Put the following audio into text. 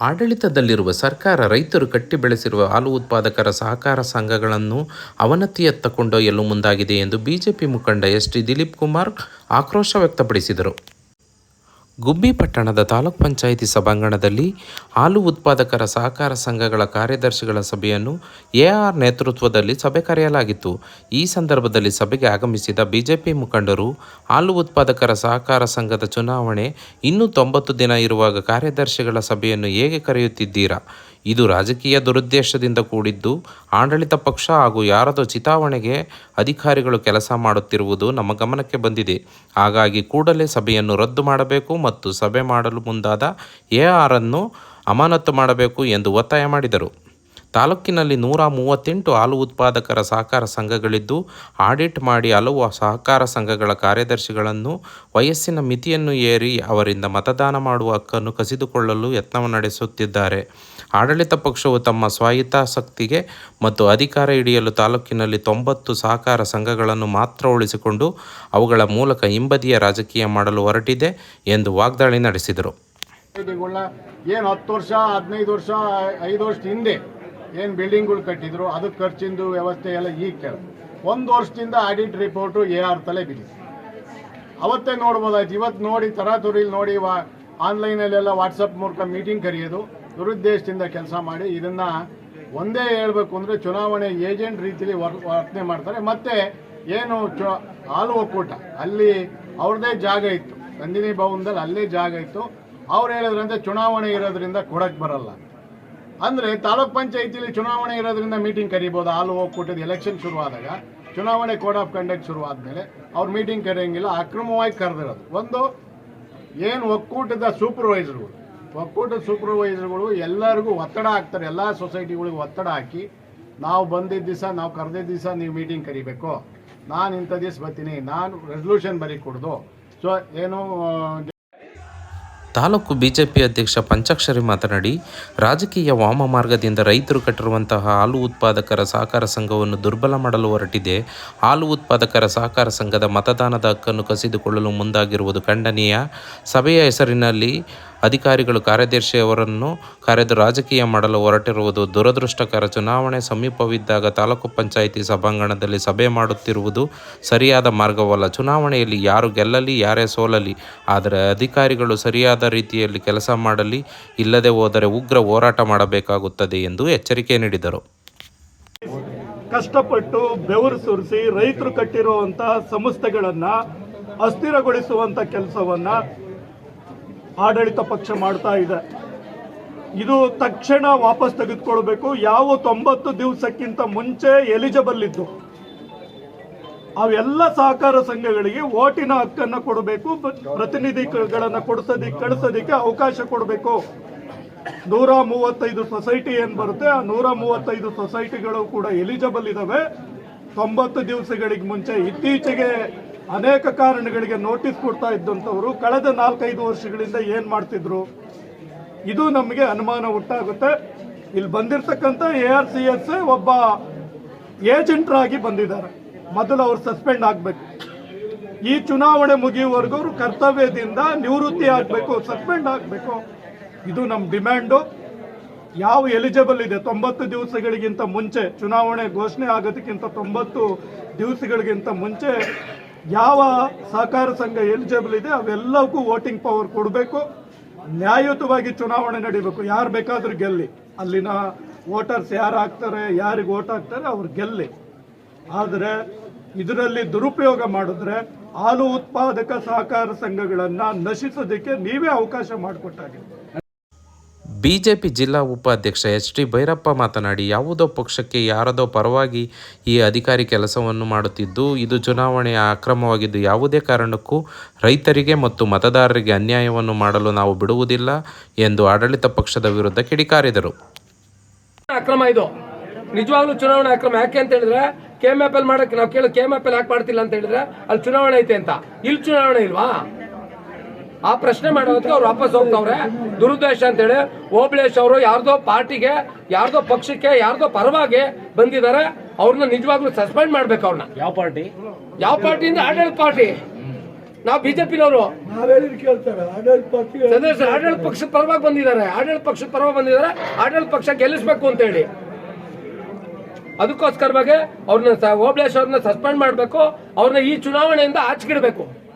ಆಡಳಿತದಲ್ಲಿರುವ ಸರ್ಕಾರ ರೈತರು ಕಟ್ಟಿ ಬೆಳೆಸಿರುವ ಹಾಲು ಉತ್ಪಾದಕರ ಸಹಕಾರ ಸಂಘಗಳನ್ನು ಅವನತಿಯತ್ತ ಕೊಂಡೊಯ್ಯಲು ಮುಂದಾಗಿದೆ ಎಂದು ಬಿಜೆಪಿ ಮುಖಂಡ ಎಸ್ ಟಿ ದಿಲೀಪ್ ಕುಮಾರ್ ಆಕ್ರೋಶ ವ್ಯಕ್ತಪಡಿಸಿದರು. ಗುಬ್ಬಿ ಪಟ್ಟಣದ ತಾಲೂಕ್ ಪಂಚಾಯಿತಿ ಸಭಾಂಗಣದಲ್ಲಿ ಹಾಲು ಉತ್ಪಾದಕರ ಸಹಕಾರ ಸಂಘಗಳ ಕಾರ್ಯದರ್ಶಿಗಳ ಸಭೆಯನ್ನು ಎಆರ್ ನೇತೃತ್ವದಲ್ಲಿ ಸಭೆ ಕರೆಯಲಾಗಿತ್ತು. ಈ ಸಂದರ್ಭದಲ್ಲಿ ಸಭೆಗೆ ಆಗಮಿಸಿದ ಬಿಜೆಪಿ ಮುಖಂಡರು, ಹಾಲು ಉತ್ಪಾದಕರ ಸಹಕಾರ ಸಂಘದ ಚುನಾವಣೆ ಇನ್ನೂ ತೊಂಬತ್ತು ದಿನ ಇರುವಾಗ ಕಾರ್ಯದರ್ಶಿಗಳ ಸಭೆಯನ್ನು ಹೇಗೆ ಕರೆಯುತ್ತಿದ್ದೀರಾ? ಇದು ರಾಜಕೀಯ ದುರುದ್ದೇಶದಿಂದ ಕೂಡಿದ್ದು, ಆಡಳಿತ ಪಕ್ಷ ಹಾಗೂ ಯಾರದೋ ಚಿತಾವಣೆಗೆ ಅಧಿಕಾರಿಗಳು ಕೆಲಸ ಮಾಡುತ್ತಿರುವುದು ನಮ್ಮ ಗಮನಕ್ಕೆ ಬಂದಿದೆ. ಹಾಗಾಗಿ ಕೂಡಲೇ ಸಭೆಯನ್ನು ರದ್ದು ಮಾಡಬೇಕು ಮತ್ತು ಸಭೆ ಮಾಡಲು ಮುಂದಾದ ಎಆರ್ ಅನ್ನು ಅಮಾನತು ಮಾಡಬೇಕು ಎಂದು ಒತ್ತಾಯ ಮಾಡಿದರು. ತಾಲೂಕಿನಲ್ಲಿ ನೂರ ಮೂವತ್ತೆಂಟು ಹಾಲು ಉತ್ಪಾದಕರ ಸಹಕಾರ ಸಂಘಗಳಿದ್ದು, ಆಡಿಟ್ ಮಾಡಿ ಹಲವು ಸಹಕಾರ ಸಂಘಗಳ ಕಾರ್ಯದರ್ಶಿಗಳನ್ನು ವಯಸ್ಸಿನ ಮಿತಿಯನ್ನು ಏರಿ ಅವರಿಂದ ಮತದಾನ ಮಾಡುವ ಹಕ್ಕನ್ನು ಕಸಿದುಕೊಳ್ಳಲು ಯತ್ನ ನಡೆಸುತ್ತಿದ್ದಾರೆ. ಆಡಳಿತ ಪಕ್ಷವು ತಮ್ಮ ಸ್ವಾಯತ್ತಾಸಕ್ತಿಗೆ ಮತ್ತು ಅಧಿಕಾರ ಹಿಡಿಯಲು ತಾಲೂಕಿನಲ್ಲಿ ತೊಂಬತ್ತು ಸಹಕಾರ ಸಂಘಗಳನ್ನು ಮಾತ್ರ ಉಳಿಸಿಕೊಂಡು ಅವುಗಳ ಮೂಲಕ ಹಿಂಬದಿಯ ರಾಜಕೀಯ ಮಾಡಲು ಹೊರಟಿದೆ ಎಂದು ವಾಗ್ದಾಳಿ ನಡೆಸಿದರು. ಏನು ಹತ್ತು ವರ್ಷ, ಹದಿನೈದು ವರ್ಷ, ಐದು ವರ್ಷ ಹಿಂದೆ ಏನು ಬಿಲ್ಡಿಂಗ್ಗಳು ಕಟ್ಟಿದ್ರು ಅದಕ್ಕೆ ಖರ್ಚಿಂದು ವ್ಯವಸ್ಥೆ ಎಲ್ಲ ಈಗ ಕೇಳ. ಒಂದು ವರ್ಷದಿಂದ ಆಡಿಟ್ ರಿಪೋರ್ಟು ಎ ಆರ್ ತಲೆ ಬಿಡಿ ಅವತ್ತೇ ನೋಡ್ಬೋದಾಯ್ತು. ಇವತ್ತು ನೋಡಿ, ತರಾತುರಿಲಿ ನೋಡಿ, ವಾ, ಆನ್ಲೈನಲ್ಲೆಲ್ಲ ವಾಟ್ಸಪ್ ಮೂಲಕ ಮೀಟಿಂಗ್ ಕರೆಯೋದು, ದುರುದ್ದೇಶದಿಂದ ಕೆಲಸ ಮಾಡಿ, ಇದನ್ನ ಒಂದೇ ಹೇಳ್ಬೇಕು ಅಂದರೆ ಚುನಾವಣೆ ಏಜೆಂಟ್ ರೀತಿಲಿ ವರ್, ವರ್ತನೆ ಮಾಡ್ತಾರೆ. ಮತ್ತೆ ಏನು ಚು, ಹಾಲು ಒಕ್ಕೂಟ, ಅಲ್ಲಿ ಅವ್ರದ್ದೇ ಜಾಗ ಇತ್ತು. ನಂದಿನಿ ಭವನದಲ್ಲಿ ಅಲ್ಲೇ ಜಾಗ ಇತ್ತು. ಅವ್ರು ಹೇಳಿದ್ರಂತೆ, ಚುನಾವಣೆ ಇರೋದ್ರಿಂದ ಕೊಡಕ್ಕೆ ಬರಲ್ಲ ಅಂದರೆ ತಾಲೂಕ್ ಪಂಚಾಯತಿಲಿ ಚುನಾವಣೆ ಇರೋದ್ರಿಂದ ಮೀಟಿಂಗ್ ಕರಿಬೋದು. ಹಾಲು ಒಕ್ಕೂಟದ ಎಲೆಕ್ಷನ್ ಶುರುವಾದಾಗ ಚುನಾವಣೆ ಕೋಡ್ ಆಫ್ ಕಂಡಕ್ಟ್ ಶುರು ಆದಮೇಲೆ ಅವ್ರು ಮೀಟಿಂಗ್ ಕರೆಯಂಗಿಲ್ಲ, ಅಕ್ರಮವಾಗಿ ಕರೆದಿರೋದು. ಒಂದು, ಏನು ಒಕ್ಕೂಟದ ಸೂಪರ್ವೈಸರ್ಗಳು ಒಕ್ಕೂಟದ ಸೂಪರ್ವೈಸರ್ಗಳು ಎಲ್ಲರಿಗೂ ಒತ್ತಡ ಹಾಕ್ತಾರೆ. ಎಲ್ಲ ಸೊಸೈಟಿಗಳಿಗೂ ಒತ್ತಡ ಹಾಕಿ, ನಾವು ಬಂದಿದ್ದ ದಿವಸ, ನಾವು ಕರೆದಿದ್ದ ದಿವಸ ನೀವು ಮೀಟಿಂಗ್ ಕರಿಬೇಕು. ನಾನು ಇಂಥ ದಿವಸ ಬರ್ತೀನಿ. ನಾನು ರೆಸಲ್ಯೂಷನ್ ಬರೀ ಕೊಡ್ದು. ಸೊ ಏನು ತಾಲೂಕು ಬಿಜೆಪಿ ಅಧ್ಯಕ್ಷ ಪಂಚಾಕ್ಷರಿ ಮಾತನಾಡಿ, ರಾಜಕೀಯ ವಾಮ ಮಾರ್ಗದಿಂದ ರೈತರು ಕಟ್ಟಿರುವಂತಹ ಹಾಲು ಉತ್ಪಾದಕರ ಸಹಕಾರ ಸಂಘವನ್ನು ದುರ್ಬಲ ಮಾಡಲು ಹೊರಟಿದೆ. ಹಾಲು ಉತ್ಪಾದಕರ ಸಹಕಾರ ಸಂಘದ ಮತದಾನದ ಹಕ್ಕನ್ನು ಕಸಿದುಕೊಳ್ಳಲು ಮುಂದಾಗಿರುವುದು ಖಂಡನೀಯ. ಸಭೆಯ ಹೆಸರಿನಲ್ಲಿ ಅಧಿಕಾರಿಗಳು ಕಾರ್ಯದರ್ಶಿಯವರನ್ನು ಕರೆದು ರಾಜಕೀಯ ಮಾಡಲು ಹೊರಟಿರುವುದು ದುರದೃಷ್ಟಕರ. ಚುನಾವಣೆ ಸಮೀಪವಿದ್ದಾಗ ತಾಲೂಕು ಪಂಚಾಯಿತಿ ಸಭಾಂಗಣದಲ್ಲಿ ಸಭೆ ಮಾಡುತ್ತಿರುವುದು ಸರಿಯಾದ ಮಾರ್ಗವಲ್ಲ. ಚುನಾವಣೆಯಲ್ಲಿ ಯಾರು ಗೆಲ್ಲಲಿ, ಯಾರೇ ಸೋಲಲಿ. ಆದರೆ ಅಧಿಕಾರಿಗಳು ಸರಿಯಾದ ರೀತಿಯಲ್ಲಿ ಕೆಲಸ ಮಾಡಲಿ, ಇಲ್ಲದೆ ಹೋದರೆ ಉಗ್ರ ಹೋರಾಟ ಮಾಡಬೇಕಾಗುತ್ತದೆ ಎಂದು ಎಚ್ಚರಿಕೆ ನೀಡಿದರು. ಕಷ್ಟಪಟ್ಟು ಬೆವರು ಸುರಿಸಿ ರೈತರು ಕಟ್ಟಿರುವಂತಹ ಸಂಸ್ಥೆಗಳನ್ನು ಅಸ್ಥಿರಗೊಳಿಸುವಂಥ ಕೆಲಸವನ್ನ ಆಡಳಿತ ಪಕ್ಷ ಮಾಡ್ತಾ ಇದೆ. ಇದು ತಕ್ಷಣ ವಾಪಸ್ ತೆಗೆದುಕೊಳ್ಬೇಕು. ಯಾವ ತೊಂಬತ್ತು ದಿವಸಕ್ಕಿಂತ ಮುಂಚೆ ಎಲಿಜಿಬಲ್ ಇದ್ದು ಅವೆಲ್ಲ ಸಹಕಾರ ಸಂಘಗಳಿಗೆ ಓಟಿನ ಹಕ್ಕನ್ನ ಕೊಡಬೇಕು, ಪ್ರತಿನಿಧಿಗಳನ್ನ ಕೊಡಿಸೋದಿಕ್ಕೆ ಕಳಿಸೋದಿಕ್ಕೆ ಅವಕಾಶ ಕೊಡಬೇಕು. ನೂರ ಮೂವತ್ತೈದು ಸೊಸೈಟಿ ಏನು ಬರುತ್ತೆ, ಆ ನೂರ ಮೂವತ್ತೈದು ಸೊಸೈಟಿಗಳು ಕೂಡ ಎಲಿಜಿಬಲ್ ಇದಾವೆ. ತೊಂಬತ್ತು ದಿವಸಗಳಿಗೆ ಮುಂಚೆ ಇತ್ತೀಚೆಗೆ ಅನೇಕ ಕಾರಣಗಳಿಗೆ ನೋಟಿಸ್ ಕೊಡ್ತಾ ಇದ್ದಂಥವರು ಕಳೆದ ನಾಲ್ಕೈದು ವರ್ಷಗಳಿಂದ ಏನ್ ಮಾಡ್ತಿದ್ರು? ಇದು ನಮಗೆ ಅನುಮಾನ ಉಂಟಾಗುತ್ತೆ. ಇಲ್ಲಿ ಬಂದಿರತಕ್ಕಂಥ ಎ ಆರ್ ಸಿ ಎಸ್ ಒಬ್ಬ ಏಜೆಂಟ್ರಾಗಿ ಬಂದಿದ್ದಾರೆ. ಮೊದಲು ಅವರು ಸಸ್ಪೆಂಡ್ ಆಗಬೇಕು. ಈ ಚುನಾವಣೆ ಮುಗಿಯುವವರೆಗೂ ಅವರು ಕರ್ತವ್ಯದಿಂದ ನಿವೃತ್ತಿ ಆಗಬೇಕು, ಸಸ್ಪೆಂಡ್ ಆಗಬೇಕು. ಇದು ನಮ್ಮ ಡಿಮ್ಯಾಂಡು. ಯಾವ ಎಲಿಜಿಬಲ್ ಇದೆ? ತೊಂಬತ್ತು ದಿವಸಗಳಿಗಿಂತ ಮುಂಚೆ, ಚುನಾವಣೆ ಘೋಷಣೆ ಆಗೋದಕ್ಕಿಂತ ತೊಂಬತ್ತು ದಿವಸಗಳಿಗಿಂತ ಮುಂಚೆ ಯಾವ ಸಹಕಾರ ಸಂಘ ಎಲಿಜಿಬಲ್ ಇದೆ ಅವೆಲ್ಲವಕ್ಕೂ ವೋಟಿಂಗ್ ಪವರ್ ಕೊಡಬೇಕು. ನ್ಯಾಯಯುತವಾಗಿ ಚುನಾವಣೆ ನಡೀಬೇಕು. ಯಾರು ಬೇಕಾದ್ರೂ ಗೆಲ್ಲಿ. ಅಲ್ಲಿನ ವೋಟರ್ಸ್ ಯಾರು ಹಾಕ್ತಾರೆ ಯಾರಿಗೆ ವೋಟ್ ಹಾಕ್ತಾರೆ ಅವ್ರು ಗೆಲ್ಲಿ. ಆದರೆ ಇದರಲ್ಲಿ ದುರುಪಯೋಗ ಮಾಡಿದ್ರೆ ಹಾಲು ಉತ್ಪಾದಕ ಸಹಕಾರ ಸಂಘಗಳನ್ನು ನಶಿಸೋದಕ್ಕೆ ನೀವೇ ಅವಕಾಶ ಮಾಡಿಕೊಟ್ಟಾಗೆ. ಬಿಜೆಪಿ ಜಿಲ್ಲಾ ಉಪಾಧ್ಯಕ್ಷ ಎಚ್ ಟಿ ಭೈರಪ್ಪ ಮಾತನಾಡಿ, ಯಾವುದೋ ಪಕ್ಷಕ್ಕೆ ಯಾರದೋ ಪರವಾಗಿ ಈ ಅಧಿಕಾರಿ ಕೆಲಸವನ್ನು ಮಾಡುತ್ತಿದ್ದು, ಇದು ಚುನಾವಣೆಯ ಅಕ್ರಮವಾಗಿದ್ದು ಯಾವುದೇ ಕಾರಣಕ್ಕೂ ರೈತರಿಗೆ ಮತ್ತು ಮತದಾರರಿಗೆ ಅನ್ಯಾಯವನ್ನು ಮಾಡಲು ನಾವು ಬಿಡುವುದಿಲ್ಲ ಎಂದು ಆಡಳಿತ ಪಕ್ಷದ ವಿರುದ್ಧ ಕಿಡಿಕಾರಿದರು. ಅಕ್ರಮ ಇದು. ನಿಜವಾಗ್ಲೂ ಚುನಾವಣಾ ಅಕ್ರಮ. ಯಾಕೆ ಅಂತ ಹೇಳಿದ್ರೆ, ಕೆ ಎಂ ಎಫ್ ಎಲ್ ಮಾಡಕ್ಕೆ, ನಾವು ಕೇಳೋ ಕೆ ಎಂ ಎಫ್ ಎಲ್ ಯಾಕೆ ಮಾಡ್ತಿಲ್ಲ ಅಂತ ಹೇಳಿದ್ರೆ, ಅಲ್ಲಿ ಚುನಾವಣೆ ಐತೆ ಅಂತ. ಇಲ್ಲಿ ಚುನಾವಣೆ ಇಲ್ವಾ? ಆ ಪ್ರಶ್ನೆ ಮಾಡೋದಕ್ಕೆ ಅವ್ರು ವಾಪಸ್ ಹೋಗ್ತವ್ರೆ. ದುರುದ್ದೇಶ ಅಂತೇಳಿ ಓಬಳೇಶ್ ಅವರು ಯಾರ್ದೋ ಪಾರ್ಟಿಗೆ ಯಾರ್ದೋ ಪಕ್ಷಕ್ಕೆ ಯಾರ್ದೋ ಪರವಾಗಿ ಬಂದಿದ್ದಾರೆ. ಅವ್ರನ್ನ ನಿಜವಾಗ್ಲೂ ಸಸ್ಪೆಂಡ್ ಮಾಡ್ಬೇಕು ಅವ್ರನ್ನ. ಯಾವ ಪಾರ್ಟಿ? ಯಾವ ಪಾರ್ಟಿಯಿಂದ? ಆಡಳಿತ ಪಾರ್ಟಿ. ನಾವು ಬಿಜೆಪಿನವರು. ಆಡಳಿತ ಪಕ್ಷದ ಪರವಾಗಿ ಬಂದಿದ್ದಾರೆ. ಆಡಳಿತ ಪಕ್ಷದ ಪರವಾಗಿ ಬಂದಿದ್ದಾರೆ. ಆಡಳಿತ ಪಕ್ಷ ಗೆಲ್ಲಿಸ್ಬೇಕು ಅಂತ ಹೇಳಿ ಅದಕ್ಕೋಸ್ಕರವಾಗಿ ಅವ್ರನ್ನ ಓಬಳೇಶ್ ಅವ್ರನ್ನ ಸಸ್ಪೆಂಡ್ ಮಾಡಬೇಕು. ಅವ್ರನ್ನ ಈ ಚುನಾವಣೆಯಿಂದ ಆಚೆಗಿಡಬೇಕು.